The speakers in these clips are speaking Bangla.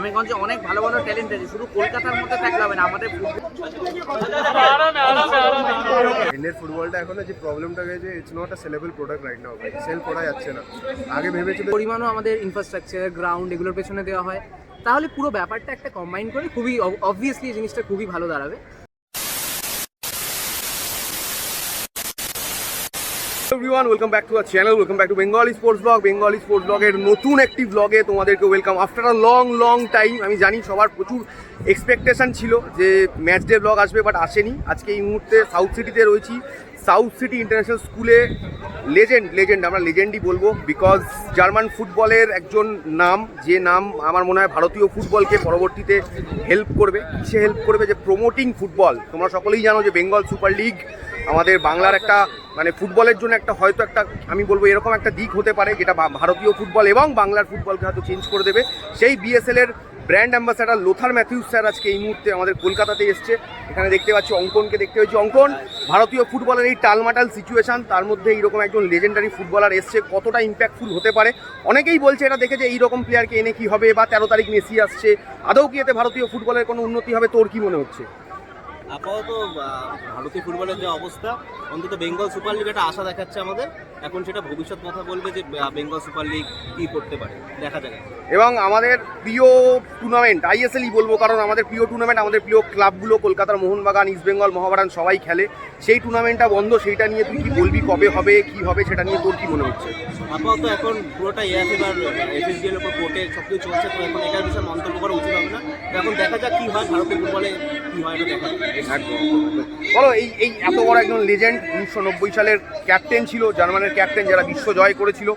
গ্রামেগঞ্জে অনেক ভালো ভালো ট্যালেন্ট আছে। শুধু কলকাতার মধ্যে থাকলে হবে না আমাদের ইন্ডিয়ার ফুটবলটা এখন যে প্রবলেমটা হয়েছে it's not a sellable product right now sell করা যাচ্ছে না। আগে ভেবেছিল পরিমাণও আমাদের ইনফ্রাস্ট্রাকচার গ্রাউন্ড এগুলোর পেছনে দেওয়া হয়। তাহলে পুরো ব্যাপারটা একটা কম্বাইন করে খুবই অবভিয়াসলি জিনিসটা খুবই ভালো দাঁড়াবে। Everyone welcome back to our channel welcome back to Bengali sports blog Bengali sports ব্লগের নতুন একটি ব্লগে তোমাদেরকে welcome after a long long time আমি জানি সবার প্রচুর এক্সপেকটেশন ছিল যে ম্যাচ ডে ব্লগ আসবে বাট আসেনি। আজকে এই মুহূর্তে সাউথ সিটিতে রয়েছি। সাউথ সিটি ইন্টারন্যাশনাল স্কুলে লেজেন্ড লেজেন্ড, আমরা লেজেন্ডই বলব বিকজ জার্মান ফুটবলের একজন নাম, যে নাম আমার মনে হয় ভারতীয় ফুটবলকে পরবর্তীতে হেল্প করবে। কিসে হেল্প করবে? যে প্রমোটিং ফুটবল তোমরা সকলেই জানো যে বেঙ্গল সুপার লিগ আমাদের বাংলার একটা মানে ফুটবলের জন্য একটা হয়তো একটা, আমি বলব এরকম একটা দিক হতে পারে, যেটা ভারতীয় ফুটবল এবং বাংলার ফুটবলকে হয়তো চেঞ্জ করে দেবে। সেই বিএসএল এর brand ambassador Lothar Matthaus sir আজকে এই মুহূর্তে আমাদের কলকাতাতে এসছে। এখানে দেখতে পাচ্ছি অঙ্কনকে দেখতে পাচ্ছি। অঙ্কন, ভারতীয় ফুটবলের এই টালমাটাল সিচুয়েশন তার মধ্যে এইরকম একজন লেজেন্ডারি ফুটবলার এসছে। কতটা ইম্প্যাক্টফুল হতে পারে? অনেকেই বলছে এটা দেখে যে এইরকম প্লেয়ারকে এনে কি হবে বা তেরো তারিখ মেসি আসছে। আদৌ কি এতে ভারতীয় ফুটবলের কোনো উন্নতি হবে? তোর কি মনে হচ্ছে? আপাতত ভারতীয় ফুটবলের যে অবস্থা, অন্তত বেঙ্গল সুপার লিগ একটা আশা দেখাচ্ছে আমাদের। এখন সেটা ভবিষ্যৎ কথা বলবে যে বেঙ্গল সুপার লিগ কি করতে পারে। দেখা যাক। এবং আমাদের প্রিয় টুর্নামেন্ট আইএসএলই বলব কারণ আমাদের প্রিয় টুর্নামেন্ট আমাদের প্রিয় ক্লাবগুলো কলকাতার মোহনবাগান ইস্টবেঙ্গল মহাবারান সবাই খেলে। সেই টুর্নামেন্টটা বন্ধ সেইটা নিয়ে তুই কি বলবি? কবে হবে কি হবে সেটা নিয়ে তোর কি মনে হচ্ছে? আপাতত এখন পুরোটা আর এফএসডিএল উপর কোর্টে সব কিছু চলছে তো এখন এটার বিষয়ে মন্তব্য করা উচিত হবে না। এখন দেখা যাক কি হয় ভারতীয় ফুটবলে কি হয় দেখা বলো এই এই এত বড় একজন লেজেন্ড উনিশশো নব্বই সালের ক্যাপ্টেন ছিল জার্মানের ক্যাপ্টেন যারা বিশ্ব জয় করেছিল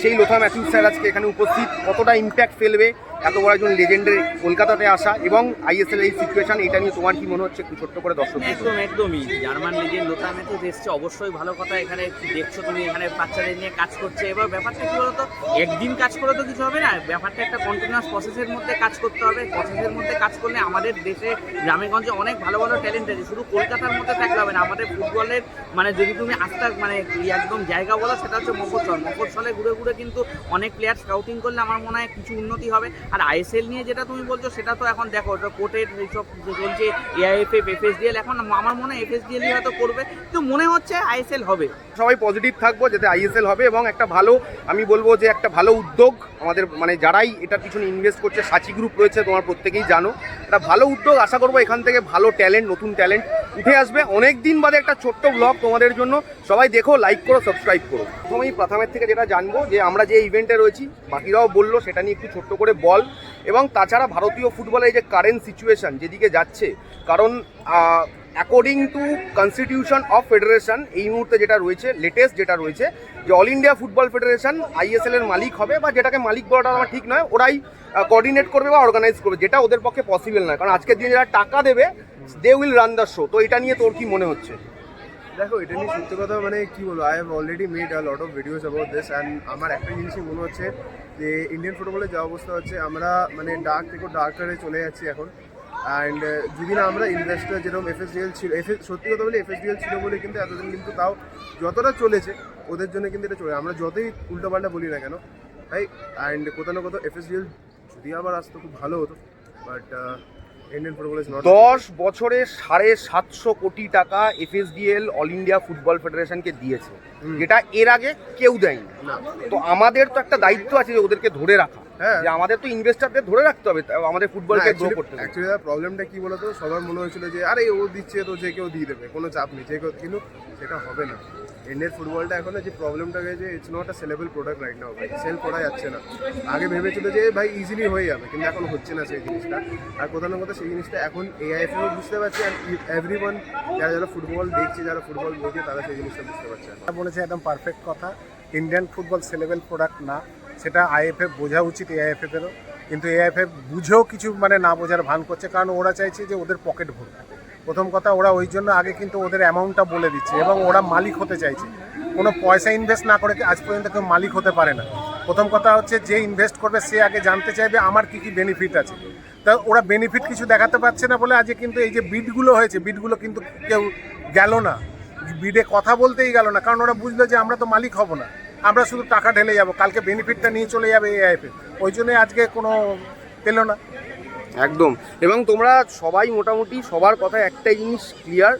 সেই লোথা ম্যাথিউস স্যার আজকে এখানে উপস্থিত কতটা ইম্প্যাক্ট ফেলবে এত বড় একজন লেজেন্ডের কলকাতাতে আসা এবং আইএসএল এই সিচুয়েশন এটা নিয়ে তোমার কি মনে হচ্ছে? একটু ছোট্ট করে দর্শক একদম একদমই। জার্মান লিগের লোথা ম্যাচেস এসছে। অবশ্যই ভালো কথা এখানে দেখছ তুমি? এখানে বাচ্চাদের নিয়ে কাজ করছে। এবার ব্যাপারটা কি বলতো? একদিন কাজ করে তো কিছু হবে না। ব্যাপারটা একটা কন্টিনিউয়াস প্রসেসের মধ্যে কাজ করতে হবে। প্রসেসের মধ্যে কাজ করলে আমাদের দেশে গ্রামেগঞ্জে অনেক ভালো ভালো ট্যালেন্ট আছে। শুধু কলকাতার মধ্যে থাকলে হবে না। আমাদের ফুটবলের মানে যদি তুমি আস্থা মানে একদম জায়গা বলো সেটা হচ্ছে মফস্বল। মফস্বলে ঘুরে ঘুরে কিন্তু অনেক প্লেয়ার স্কাউটিং করলে আমার মনে হয় কিছু উন্নতি হবে। আর আইএসএল নিয়ে যেটা তুমি বলছো, সেটা তো এখন দেখো, ওটা কোর্টের এইসব চলছে এআইএফএফ এফএসডিএল এখন আমার মনে হয় এফএসডিএলই হয়তো করবে। কিন্তু মনে হচ্ছে আইএসএল হবে। সবাই পজিটিভ থাকব যাতে আইএসএল হবে এবং একটা ভালো, আমি বলব যে একটা ভালো উদ্যোগ আমাদের মানে যারাই এটার পিছনে ইনভেস্ট করছে, সাচি গ্রুপ রয়েছে, তোমার প্রত্যেকেই জানো। একটা ভালো উদ্যোগ আশা করব এখান থেকে ভালো ট্যালেন্ট নতুন ট্যালেন্ট উঠে আসবে। অনেক দিন বাদে একটা ছোট্ট ব্লগ তোমাদের জন্য। সবাই দেখো লাইক করো সাবস্ক্রাইব করো। প্রথমেই প্রথমের থেকে যেটা জানব যে আমরা যে ইভেন্টে রয়েছি, বাকিরাও বলল সেটা নিয়ে একটু ছোট্ট করে বল। এবং তাছাড়া ভারতীয় ফুটবলের যে কারেন্ট সিচুয়েশন যেদিকে যাচ্ছে, কারণ according to constitution of federation এই মুহূর্তে যেটা রয়েছে লেটেস্ট যেটা রয়েছে, যে all India football federation ISL এর মালিক হবে বা যেটাকে মালিক বলাটা আমার ঠিক নয়, ওরাই কোঅর্ডিনেট করবে বা অর্গানাইজ করবে, যেটা ওদের পক্ষে পসিবল নয়। কারণ আজকের দিনে যারা টাকা দেবে they will run the show তো এটা নিয়ে তোর কি মনে হচ্ছে? দেখো, এটা নিয়ে সত্যি কথা মানে কি বলব I have already made a lot of videos about this and আমার একটা জিনিসই মনে হচ্ছে যে ইন্ডিয়ান ফুটবলের যা অবস্থা হচ্ছে, আমরা মানে ডার্ক থেকে ডার্কারে চলে যাচ্ছি এখন। অ্যান্ড যদি না আমরা ইনভেস্টার যেরকম এফএসডিএল ছিল এফ সত্যি কথা বলে এফএসডিএল ছিল বলে কিন্তু এতদিন কিন্তু তাও যতটা চলেছে, ওদের জন্য কিন্তু এটা চলে আমরা যতই উল্টোপাল্টা বলি না কেন তাই অ্যান্ড কোথাও না কোথাও এফএসডিএল যদি আবার আসতো, খুব ভালো হতো। বাট দশ বছরে সাড়ে সাতশো কোটি টাকা এফএসডিএল অল ইন্ডিয়া ফুটবল ফেডারেশনকে দিয়েছে। যেটা এর আগে কেউ দেয়নি। তো আমাদের তো একটা দায়িত্ব আছে যে ওদেরকে ধরে রাখা। যে আমাদের তো ইনভেস্টারদের ধরে রাখতে হবে তা আমাদের ফুটবলকে গ্রো করতে হবে। অ্যাকচুয়ালি প্রবলেমটা কি বলতো? সবার মনে হয়েছিল যে আরে ও দিচ্ছে তো যে কেউ দিয়ে দেবে কোনো চাপ নেই যে কেউ কিন্তু সেটা হবে না। ইন্ডিয়ান ফুটবলটা এখন যে প্রবলেমটা গেছে it's not a sellable product right now ভাই। সেল করা যাচ্ছে না। আগে ভেবেছিল যে ভাই ইজিলি হয়ে যাবে কিন্তু এখন হচ্ছে না সেই জিনিসটা। আর কোথাও না কোথাও সেই জিনিসটা এখন এআইএফও বুঝতে পারছে আর এভরি ওয়ান যারা যারা ফুটবল দেখছে যারা ফুটবল বোঝে তারা সেই জিনিসটা বুঝতে পারছে। বলেছে একদম পারফেক্ট কথা। ইন্ডিয়ান ফুটবল সেলেবেল প্রোডাক্ট না। সেটা আইএফএফ বোঝা উচিত এআইএফএফেরও। কিন্তু এআইএফএফ বুঝেও কিছু মানে না বোঝার ভান করছে, কারণ ওরা চাইছে যে ওদের পকেট ভরবে প্রথম কথা, ওরা ওই জন্য আগে কিন্তু ওদের অ্যামাউন্টটা বলে দিচ্ছে এবং ওরা মালিক হতে চাইছে। কোনো পয়সা ইনভেস্ট না করে আজ পর্যন্ত কেউ মালিক হতে পারে না। প্রথম কথা হচ্ছে, যে ইনভেস্ট করবে, সে আগে জানতে চাইবে আমার কি কি বেনিফিট আছে। তা ওরা বেনিফিট কিছু দেখাতে পারছে না বলে আজকে কিন্তু এই যে বিডগুলো হয়েছে বিডগুলো কিন্তু কেউ গেল না। বিডে কথা বলতেই গেল না, কারণ ওরা বুঝলো যে আমরা তো মালিক হব না। আমরা শুধু টাকা ঢেলে যাব। কালকে বেনিফিটটা নিয়ে চলে যাবে এআইএফে ওই জন্যই আজকে কোনো পেল না। একদম। এবং তোমরা সবাই মোটামুটি সবার কথা একটাই জিনিস ক্লিয়ার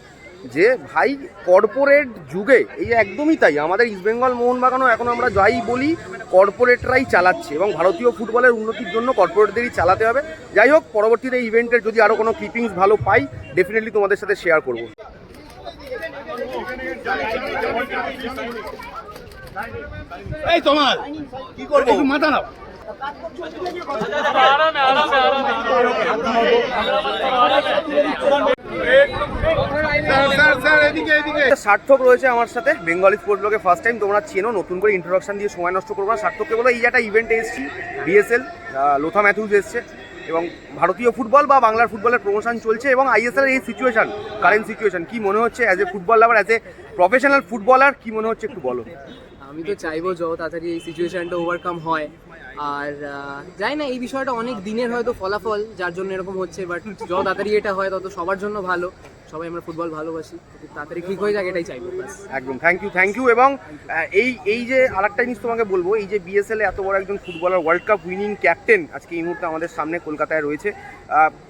যে ভাই কর্পোরেট যুগে, এই একদমই তাই। আমাদের ইস্টবেঙ্গল মোহনবাগানও এখন আমরা যাই বলি কর্পোরেটরাই চালাচ্ছে। এবং ভারতীয় ফুটবলের উন্নতির জন্য কর্পোরেটদেরই চালাতে হবে। যাই হোক, পরবর্তীতে ইভেন্টের যদি আরও কোনো ক্লিপিংস ভালো পাই ডেফিনেটলি তোমাদের সাথে শেয়ার করব। একটা সার্থক রয়েছে আমার সাথে বেঙ্গলি স্পোর্টস ব্লগে ফার্স্ট টাইম তোমরা চেনো নতুন করে ইন্ট্রোডাকশন দিয়ে সময় নষ্ট করব না। সার্থককে বলো এই একটা ইভেন্টে এসেছি বিএসএল লোথা ম্যাথিউস এসছে এবং ভারতীয় ফুটবল বা বাংলার ফুটবলের প্রমোশন চলছে এবং আইএসএল এই সিচুয়েশন কারেন্ট সিচুয়েশন কি মনে হচ্ছে as a football lover as a professional footballer কি মনে হচ্ছে একটু বলো? আমি তো চাইব যত তাড়াতাড়ি এই সিচুয়েশনটা ওভারকাম হয়। আর যাই না এই বিষয়টা অনেক দিনের হয়তো ফলাফল যার জন্য এরকম হচ্ছে বাট যত তাড়াতাড়ি এটা হয় তত সবার জন্য ভালো। সবাই আমরা ফুটবল ভালোবাসি তাড়াতাড়ি ঠিক হয়ে যাক এটাই চাইব একদম থ্যাংক ইউ থ্যাংক ইউ এবং এই এই যে আরেকটা জিনিস তোমাকে বলব এই যে বিএসএল এত বড় একজন footballer world cup winning captain আজকে এই মুহূর্তে আমাদের সামনে কলকাতায় রয়েছে।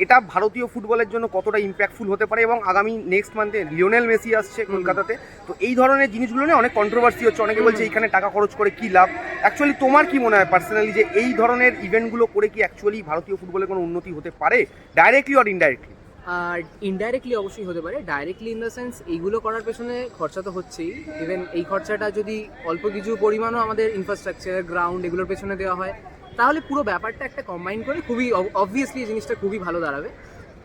এটা ভারতীয় ফুটবলের জন্য কতটা ইম্প্যাক্টফুল হতে পারে এবং আগামী নেক্সট মান্থে লিওনেল মেসি আসছে কলকাতাতে। তো এই ধরনের জিনিসগুলো নিয়ে অনেক কন্ট্রোভার্সি হচ্ছে অনেকে বলছে এখানে টাকা খরচ করে কি লাভ? অ্যাকচুয়ালি তোমার কি মনে হয় পার্সোনালি যে এই ধরনের ইভেন্টগুলো করে কি অ্যাকচুয়ালি ভারতীয় ফুটবলে কোনো উন্নতি হতে পারে? ডাইরেক্টলি অর ইনডাইরেক্টলি আর ইনডাইরেক্টলি অবশ্যই হতে পারে ডাইরেক্টলি ইন দ্য সেন্স এইগুলো করার পেছনে খরচা তো হচ্ছেই। ইভেন এই খরচাটা যদি অল্প কিছু পরিমাণও আমাদের ইনফ্রাস্ট্রাকচার গ্রাউন্ড এগুলোর পেছনে দেওয়া হয় তাহলে পুরো ব্যাপারটা একটা কম্বাইন করে খুবই অবভিয়াসলি এই জিনিসটা খুবই ভালো দাঁড়াবে।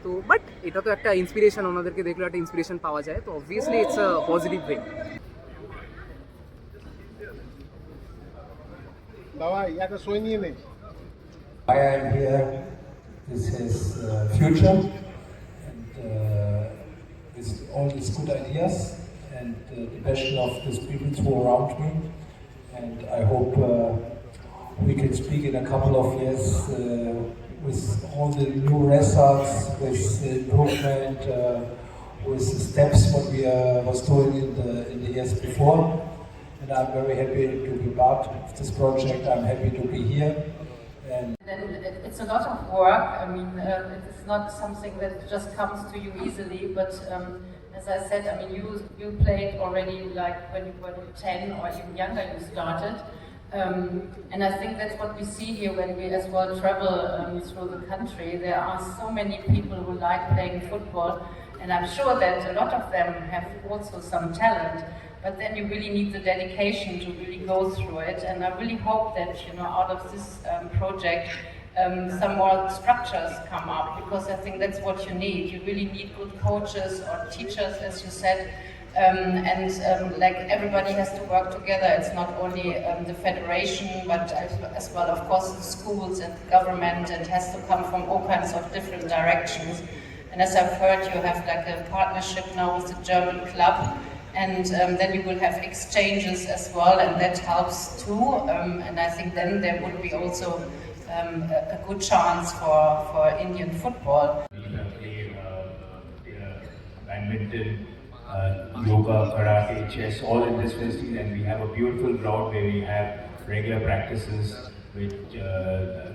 তো বাট এটা তো একটা ইন্সপিরেশন ওনাদেরকে দেখলে একটা ইন্সপিরেশন পাওয়া যায়। তো obviously it's a positive way why I'm here is uh, future. With all these good ideas and uh, the passion of these people who are around me. And I hope uh, we can speak in a couple of years uh, with all the new results, with the improvement, uh, with the steps what we uh, was doing in the in the years before. And I'm very happy to be part of this project. I'm happy to be here. And it's a lot of work. I mean, um, it's not something that just comes to you easily. But um, as I said, I mean, you you played already like when you were 10 or even younger. You started, um, and I think that's what we see here when we as well travel um, through the country. There are so many people who like playing football, and I'm sure that a lot of them have also some talent but then you really need the dedication to really go through it. And I really hope that you know out of this um, project, um, some more structures come up because I think that's what you need. You really need good coaches or teachers, as you said. Um, and um, like everybody has to work together. It's not only um, the federation, but as, well, of course, the schools and the government. And has to come from all kinds of different directions. And as I've heard, you have like a partnership now with the German club and um, then you will have exchanges as well, and that helps too. Um, and I think then there would be also um, a, a good chance for, for Indian football. We uh, uh, badminton, uh, yoga, karate, chess, all in this facility, and we have a beautiful ground where we have regular practices, which uh,